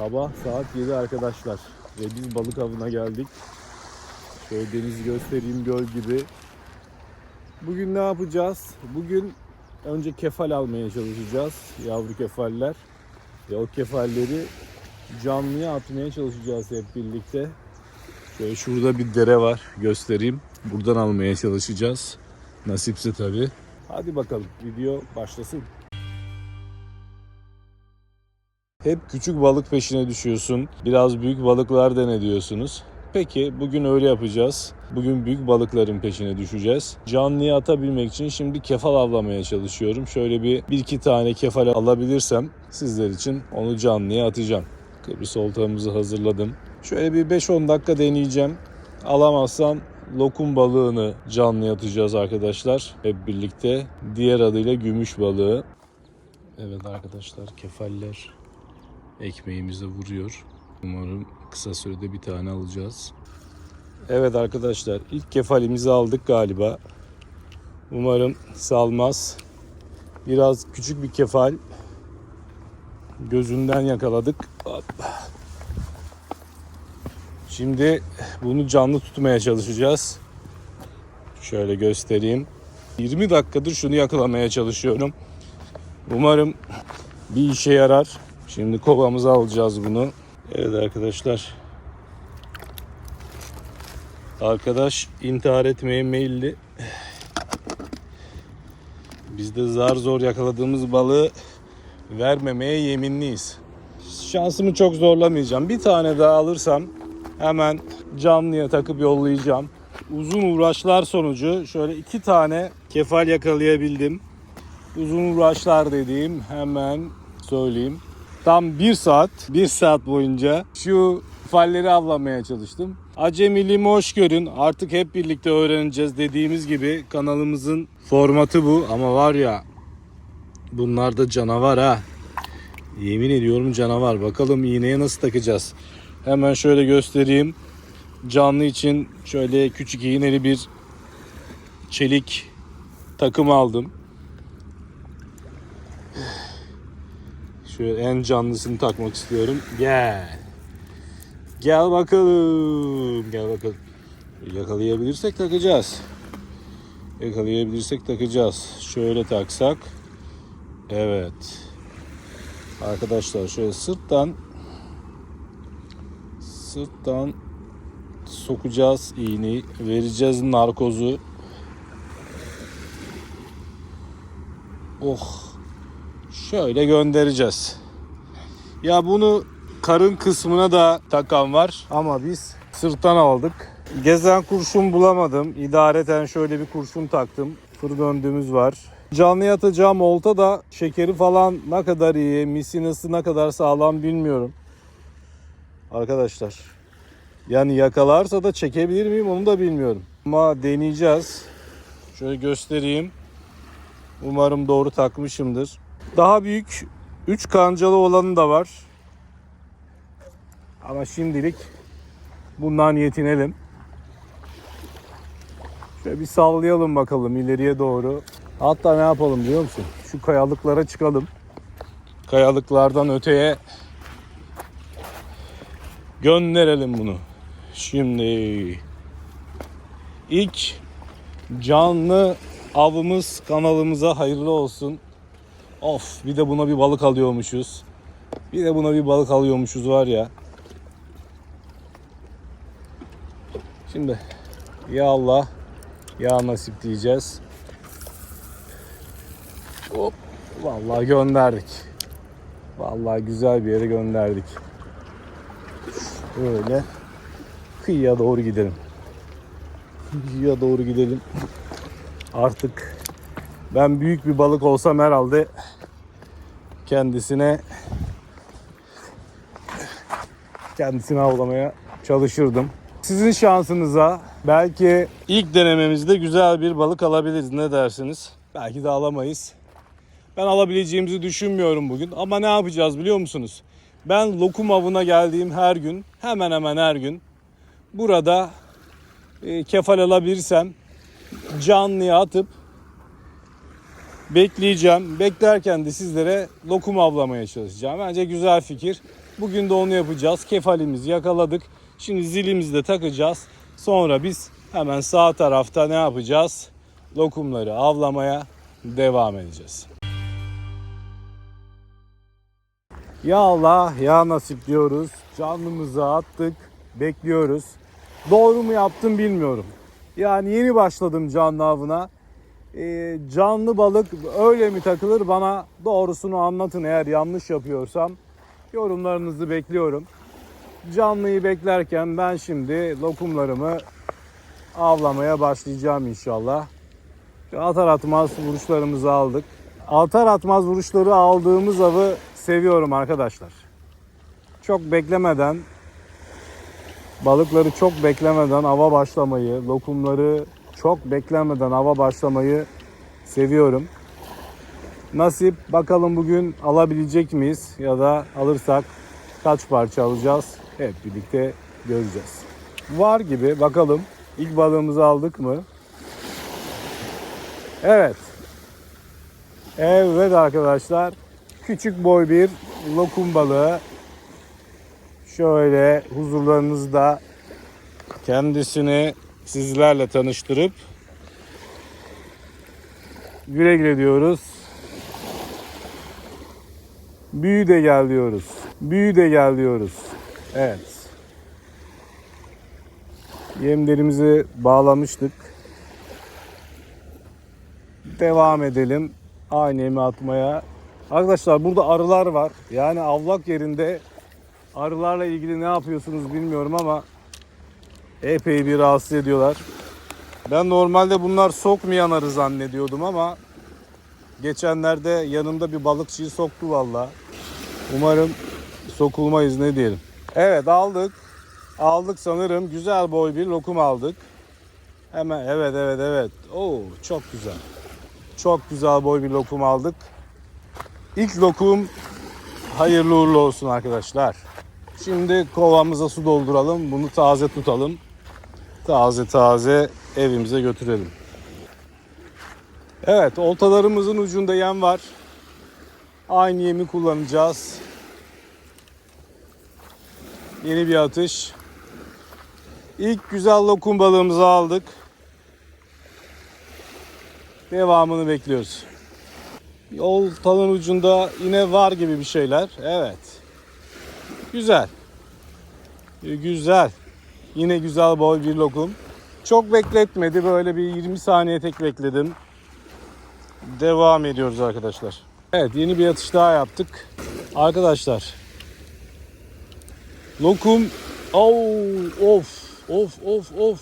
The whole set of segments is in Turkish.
Sabah saat 7 arkadaşlar. Ve biz balık avına geldik. Şöyle denizi göstereyim göl gibi. Bugün ne yapacağız? Bugün önce kefal almaya çalışacağız. Yavru kefaller. Ve o kefalleri canlıya atmaya çalışacağız hep birlikte. Şöyle şurada bir dere var. Göstereyim. Buradan almaya çalışacağız. Nasipse tabii. Hadi bakalım video başlasın. Hep küçük balık peşine düşüyorsun. Biraz büyük balıklar dene diyorsunuz. Peki bugün öyle yapacağız. Bugün büyük balıkların peşine düşeceğiz. Canlıya atabilmek için şimdi kefal avlamaya çalışıyorum. Şöyle bir, bir iki tane kefal alabilirsem sizler için onu canlıya atacağım. Kıbrıs oltamızı hazırladım. Şöyle bir 5-10 dakika deneyeceğim. Alamazsam lokum balığını canlıya atacağız arkadaşlar. Hep birlikte. Diğer adıyla gümüş balığı. Evet arkadaşlar kefaller ekmeğimize vuruyor. Umarım kısa sürede bir tane alacağız. Evet arkadaşlar ilk kefalimizi aldık galiba. Umarım salmaz. Biraz küçük bir kefal. Gözünden yakaladık. Şimdi bunu canlı tutmaya çalışacağız. Şöyle göstereyim. 20 dakikadır şunu yakalamaya çalışıyorum. Umarım bir işe yarar. Şimdi kovamıza alacağız bunu. Evet arkadaşlar. Arkadaş intihar etmeye meyilli. Biz de zar zor yakaladığımız balığı vermemeye yeminliyiz. Şansımı çok zorlamayacağım. Bir tane daha alırsam hemen canlıya takıp yollayacağım. Uzun uğraşlar sonucu şöyle iki tane kefal yakalayabildim. Uzun uğraşlar dediğim hemen söyleyeyim. Tam bir saat, bir saat boyunca şu falleri avlamaya çalıştım. Acemiliğimi hoş görün. Artık hep birlikte öğreneceğiz. Dediğimiz gibi kanalımızın formatı bu. Ama var ya bunlar da canavar ha. Yemin ediyorum canavar. Bakalım iğneye nasıl takacağız. Hemen şöyle göstereyim. Canlı için şöyle küçük iğneli bir çelik takım aldım. Şöyle en canlısını takmak istiyorum. Gel. Gel bakalım. Gel bakalım. Yakalayabilirsek takacağız. Yakalayabilirsek takacağız. Şöyle taksak. Evet. Arkadaşlar şöyle sırttan sırttan sokacağız iğneyi. Vereceğiz narkozu. Oh. Şöyle göndereceğiz. Ya bunu karın kısmına da takan var ama biz sırttan aldık. Gezen kurşun bulamadım. İdareten şöyle bir kurşun taktım. Fır döndüğümüz var. Canlı atacağım olta da şekeri falan ne kadar iyi, misinası ne kadar sağlam bilmiyorum. Arkadaşlar. Yani yakalarsa da çekebilir miyim onu da bilmiyorum. Ama deneyeceğiz. Şöyle göstereyim. Umarım doğru takmışımdır. Daha büyük 3 kancalı olanı da var. Ama şimdilik bundan yetinelim. Şöyle bir sallayalım bakalım ileriye doğru. Hatta ne yapalım biliyor musun? Şu kayalıklara çıkalım. Kayalıklardan öteye gönderelim bunu. Şimdi ilk canlı avımız kanalımıza hayırlı olsun. Of bir de buna bir balık alıyormuşuz. Bir de buna bir balık alıyormuşuz var ya. Şimdi ya Allah ya nasip diyeceğiz. Hop vallahi gönderdik. Vallahi güzel bir yere gönderdik. Böyle kıyıya doğru gidelim. Kıyıya doğru gidelim. Artık ben büyük bir balık olsam herhalde kendisine kendisini avlamaya çalışırdım. Sizin şansınıza belki ilk denememizde güzel bir balık alabiliriz. Ne dersiniz? Belki de alamayız. Ben alabileceğimizi düşünmüyorum bugün. Ama ne yapacağız biliyor musunuz? Ben lokum avına geldiğim her gün, hemen hemen her gün burada e, kefal alabilirsem canlıya atıp bekleyeceğim. Beklerken de sizlere lokum avlamaya çalışacağım. Bence güzel fikir. Bugün de onu yapacağız. Kefalimizi yakaladık. Şimdi zilimizi de takacağız. Sonra biz hemen sağ tarafta ne yapacağız? Lokumları avlamaya devam edeceğiz. Ya Allah ya nasip diyoruz. Canlımızı attık. Bekliyoruz. Doğru mu yaptım bilmiyorum. Yani yeni başladım canlı avına. Ee, canlı balık öyle mi takılır bana doğrusunu anlatın eğer yanlış yapıyorsam. Yorumlarınızı bekliyorum. Canlıyı beklerken ben şimdi lokumlarımı avlamaya başlayacağım inşallah. Atar atmaz vuruşlarımızı aldık. Atar atmaz vuruşları aldığımız avı seviyorum arkadaşlar. Çok beklemeden balıkları çok beklemeden ava başlamayı, lokumları çok beklemeden ava başlamayı seviyorum. Nasip bakalım bugün alabilecek miyiz ya da alırsak kaç parça alacağız hep birlikte göreceğiz. Var gibi bakalım ilk balığımızı aldık mı? Evet. Evet arkadaşlar küçük boy bir lokum balığı şöyle huzurlarınızda kendisini sizlerle tanıştırıp güle güle diyoruz. Büyü de gel diyoruz. Büyü de gel diyoruz. Evet. Yemlerimizi bağlamıştık. Devam edelim. Aynı yemi atmaya. Arkadaşlar burada arılar var. Yani avlak yerinde arılarla ilgili ne yapıyorsunuz bilmiyorum ama epey bir rahatsız ediyorlar. Ben normalde bunlar sokmayan arı zannediyordum ama geçenlerde yanımda bir balıkçıyı soktu valla. Umarım sokulmayız ne diyelim. Evet aldık. Aldık sanırım. Güzel boy bir lokum aldık. Hemen evet evet evet. Oo çok güzel. Çok güzel boy bir lokum aldık. İlk lokum hayırlı uğurlu olsun arkadaşlar. Şimdi kovamıza su dolduralım. Bunu taze tutalım. Taze taze evimize götürelim. Evet oltalarımızın ucunda yem var. Aynı yemi kullanacağız. Yeni bir atış. İlk güzel lokum balığımızı aldık. Devamını bekliyoruz. Oltanın ucunda yine var gibi bir şeyler. Evet. Güzel. Güzel. Yine güzel boy bir lokum. Çok bekletmedi. Böyle bir 20 saniye tek bekledim. Devam ediyoruz arkadaşlar. Evet yeni bir atış daha yaptık. Arkadaşlar. Lokum. Oh, of. Of of of.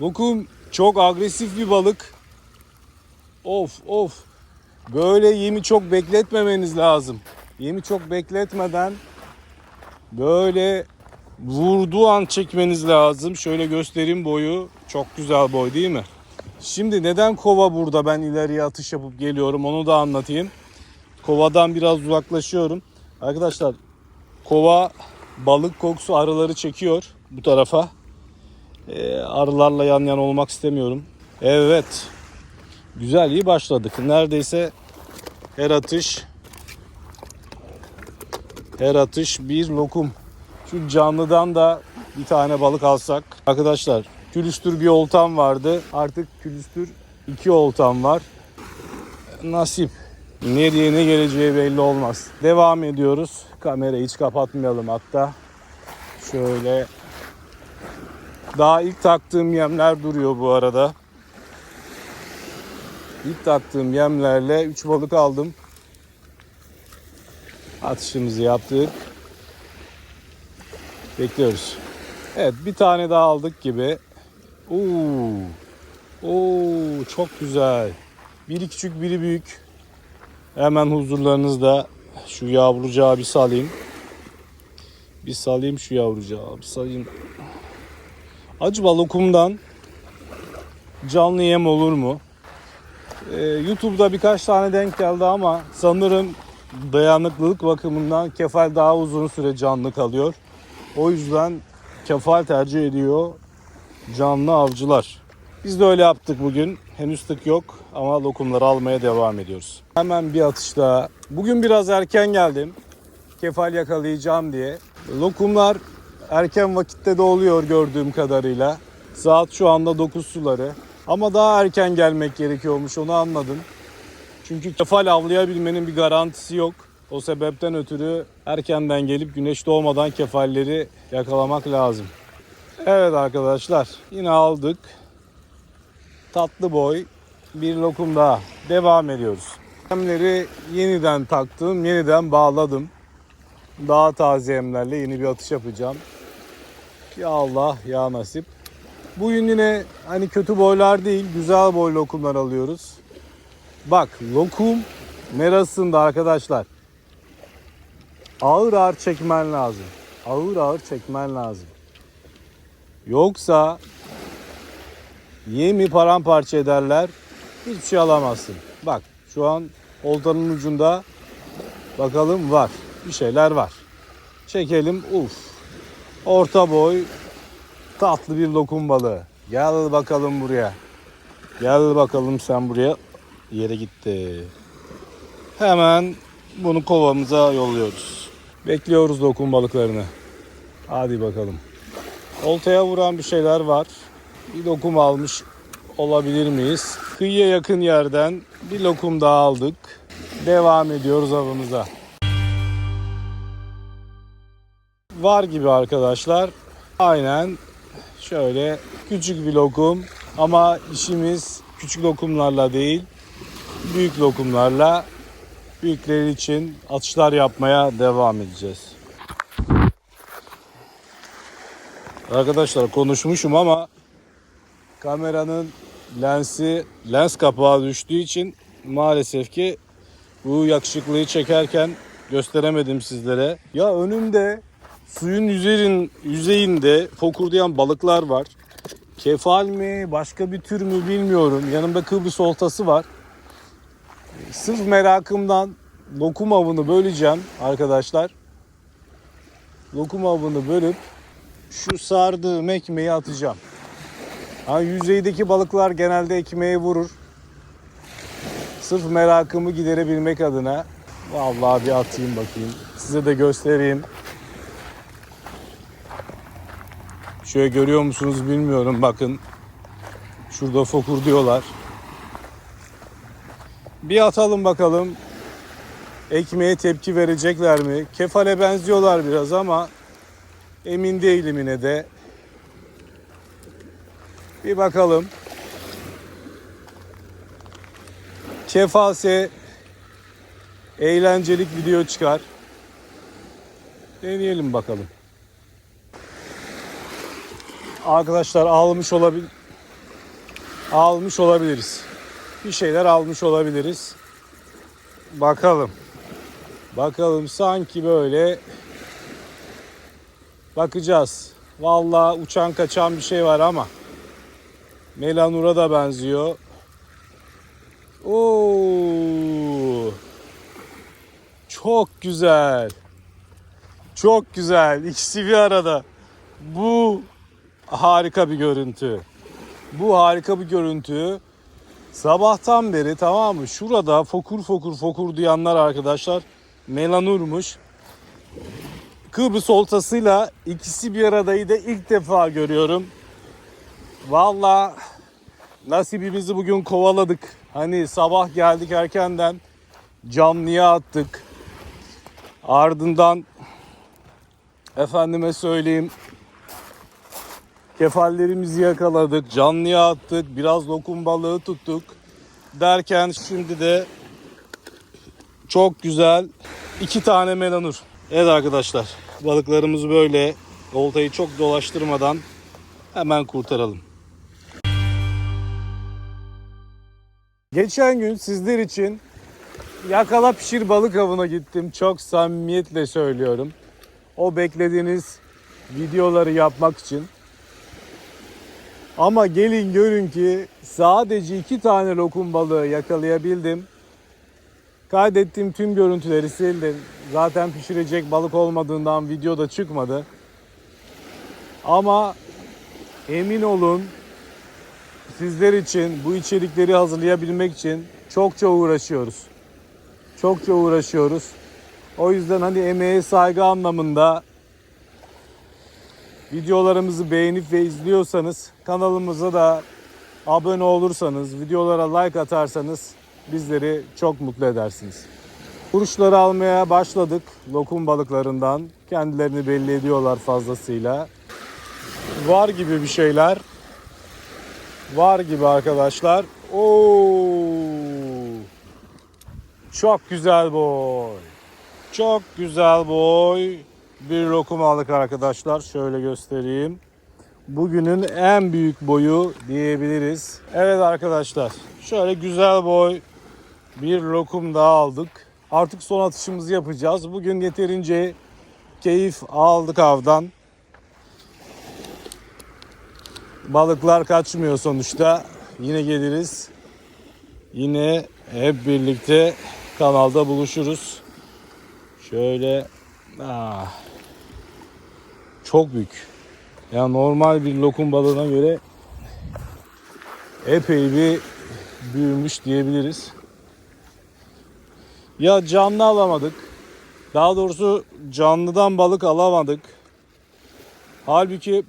Lokum çok agresif bir balık. Of of. Böyle yemi çok bekletmemeniz lazım. Yemi çok bekletmeden böyle vurduğu an çekmeniz lazım. Şöyle göstereyim boyu. Çok güzel boy değil mi? Şimdi neden kova burada ben ileriye atış yapıp geliyorum onu da anlatayım. Kovadan biraz uzaklaşıyorum. Arkadaşlar kova balık kokusu arıları çekiyor bu tarafa. Ee, arılarla yan yana olmak istemiyorum. Evet. Güzel iyi başladık. Neredeyse her atış her atış bir lokum. Şu canlıdan da bir tane balık alsak. Arkadaşlar külüstür bir oltam vardı. Artık külüstür iki oltam var. Nasip. Nereye ne geleceği belli olmaz. Devam ediyoruz. Kamerayı hiç kapatmayalım hatta. Şöyle. Daha ilk taktığım yemler duruyor bu arada. İlk taktığım yemlerle 3 balık aldım. Atışımızı yaptık. Bekliyoruz. Evet bir tane daha aldık gibi. Oo. Oo çok güzel. Biri küçük biri büyük. Hemen huzurlarınızda şu yavrucağı bir salayım. Bir salayım şu yavrucağı. Bir salayım. Acaba lokumdan canlı yem olur mu? Ee, YouTube'da birkaç tane denk geldi ama sanırım dayanıklılık bakımından kefal daha uzun süre canlı kalıyor. O yüzden kefal tercih ediyor canlı avcılar. Biz de öyle yaptık bugün. Henüz tık yok ama lokumları almaya devam ediyoruz. Hemen bir atış daha. Bugün biraz erken geldim. kefal yakalayacağım diye. Lokumlar erken vakitte de oluyor gördüğüm kadarıyla. Saat şu anda 9 suları. Ama daha erken gelmek gerekiyormuş onu anladım. Çünkü kefal avlayabilmenin bir garantisi yok. O sebepten ötürü erkenden gelip güneş doğmadan kefalleri yakalamak lazım. Evet arkadaşlar yine aldık. Tatlı boy bir lokum daha. Devam ediyoruz. Yemleri yeniden taktım, yeniden bağladım. Daha taze yemlerle yeni bir atış yapacağım. Ya Allah ya nasip. Bugün yine hani kötü boylar değil, güzel boy lokumlar alıyoruz. Bak lokum merasında arkadaşlar. Ağır ağır çekmen lazım. Ağır ağır çekmen lazım. Yoksa yemi paramparça ederler. Hiçbir şey alamazsın. Bak şu an oltanın ucunda bakalım var. Bir şeyler var. Çekelim. Uf. Orta boy tatlı bir lokum balığı. Gel bakalım buraya. Gel bakalım sen buraya. Yere gitti. Hemen bunu kovamıza yolluyoruz. Bekliyoruz lokum balıklarını. Hadi bakalım. Oltaya vuran bir şeyler var. Bir lokum almış olabilir miyiz? Kıyıya yakın yerden bir lokum daha aldık. Devam ediyoruz avımıza. Var gibi arkadaşlar. Aynen şöyle küçük bir lokum ama işimiz küçük lokumlarla değil büyük lokumlarla büyükleri için atışlar yapmaya devam edeceğiz. Arkadaşlar konuşmuşum ama kameranın lensi lens kapağı düştüğü için maalesef ki bu yakışıklıyı çekerken gösteremedim sizlere. Ya önümde suyun üzerin yüzeyinde fokurdayan balıklar var. Kefal mi, başka bir tür mü bilmiyorum. Yanımda Kıbrıs oltası var. Sırf merakımdan lokum avını böleceğim arkadaşlar. Lokum avını bölüp şu sardığım ekmeği atacağım. Ha, yüzeydeki balıklar genelde ekmeğe vurur. Sırf merakımı giderebilmek adına vallahi bir atayım bakayım. Size de göstereyim. Şöyle görüyor musunuz bilmiyorum bakın. Şurada fokur diyorlar. Bir atalım bakalım. Ekmeğe tepki verecekler mi? Kefale benziyorlar biraz ama emin değilim yine de. Bir bakalım. Kefalse eğlencelik video çıkar. Deneyelim bakalım. Arkadaşlar almış olabil almış olabiliriz. Bir şeyler almış olabiliriz. Bakalım. Bakalım sanki böyle bakacağız. Vallahi uçan kaçan bir şey var ama Melanur'a da benziyor. Oo! Çok güzel. Çok güzel. İkisi bir arada. Bu harika bir görüntü. Bu harika bir görüntü. Sabahtan beri tamam mı? Şurada fokur fokur fokur duyanlar arkadaşlar Melanur'muş. Kıbrıs oltasıyla ikisi bir aradayı da ilk defa görüyorum. Valla nasibimizi bugün kovaladık. Hani sabah geldik erkenden canlıya attık. Ardından efendime söyleyeyim kefallerimizi yakaladık, canlıya attık, biraz lokum balığı tuttuk. Derken şimdi de çok güzel iki tane melanur. Evet arkadaşlar balıklarımızı böyle oltayı çok dolaştırmadan hemen kurtaralım. Geçen gün sizler için yakala pişir balık avına gittim. Çok samimiyetle söylüyorum. O beklediğiniz videoları yapmak için. Ama gelin görün ki sadece iki tane lokum balığı yakalayabildim. Kaydettiğim tüm görüntüleri sildim. Zaten pişirecek balık olmadığından video da çıkmadı. Ama emin olun sizler için bu içerikleri hazırlayabilmek için çokça uğraşıyoruz. Çokça uğraşıyoruz. O yüzden hani emeğe saygı anlamında videolarımızı beğenip ve izliyorsanız kanalımıza da abone olursanız, videolara like atarsanız bizleri çok mutlu edersiniz. Kuruşları almaya başladık lokum balıklarından. Kendilerini belli ediyorlar fazlasıyla. Var gibi bir şeyler. Var gibi arkadaşlar. Oo! Çok güzel boy. Çok güzel boy. Bir lokum aldık arkadaşlar. Şöyle göstereyim. Bugünün en büyük boyu diyebiliriz. Evet arkadaşlar. Şöyle güzel boy bir lokum daha aldık. Artık son atışımızı yapacağız. Bugün yeterince keyif aldık avdan. Balıklar kaçmıyor sonuçta. Yine geliriz. Yine hep birlikte kanalda buluşuruz. Şöyle ah, çok büyük. Ya normal bir lokum balığına göre epey bir büyümüş diyebiliriz. Ya canlı alamadık. Daha doğrusu canlıdan balık alamadık. Halbuki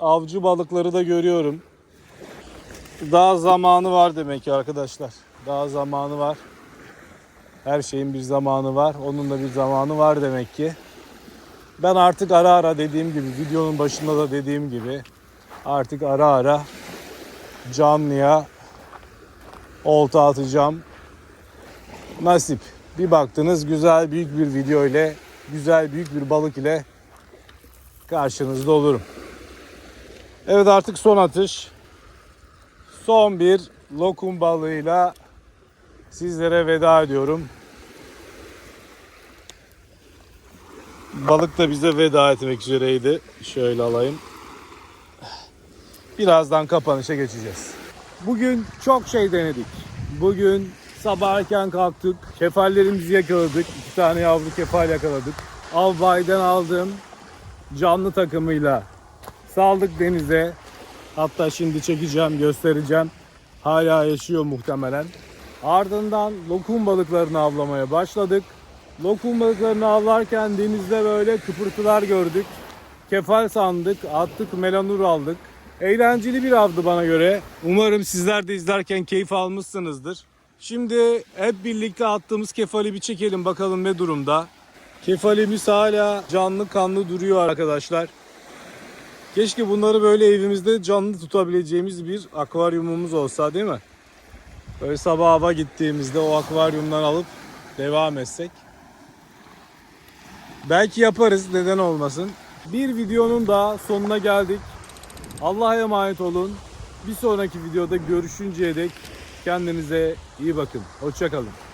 avcı balıkları da görüyorum. Daha zamanı var demek ki arkadaşlar. Daha zamanı var. Her şeyin bir zamanı var. Onun da bir zamanı var demek ki. Ben artık ara ara dediğim gibi videonun başında da dediğim gibi artık ara ara canlıya olta atacağım. Nasip. Bir baktınız güzel büyük bir video ile güzel büyük bir balık ile karşınızda olurum. Evet artık son atış. Son bir lokum balığıyla sizlere veda ediyorum. Balık da bize veda etmek üzereydi. Şöyle alayım. Birazdan kapanışa geçeceğiz. Bugün çok şey denedik. Bugün sabah erken kalktık. Kefallerimizi yakaladık. İki tane yavru kefal yakaladık. Avbay'dan aldığım canlı takımıyla saldık denize. Hatta şimdi çekeceğim, göstereceğim. Hala yaşıyor muhtemelen. Ardından lokum balıklarını avlamaya başladık. Lokum balıklarını avlarken denizde böyle kıpırtılar gördük. Kefal sandık, attık, melanur aldık. Eğlenceli bir avdı bana göre. Umarım sizler de izlerken keyif almışsınızdır. Şimdi hep birlikte attığımız kefali bir çekelim bakalım ne durumda. Kefalimiz hala canlı kanlı duruyor arkadaşlar. Keşke bunları böyle evimizde canlı tutabileceğimiz bir akvaryumumuz olsa değil mi? Böyle sabah hava gittiğimizde o akvaryumdan alıp devam etsek. Belki yaparız neden olmasın. Bir videonun daha sonuna geldik. Allah'a emanet olun. Bir sonraki videoda görüşünceye dek kendinize iyi bakın. Hoşçakalın.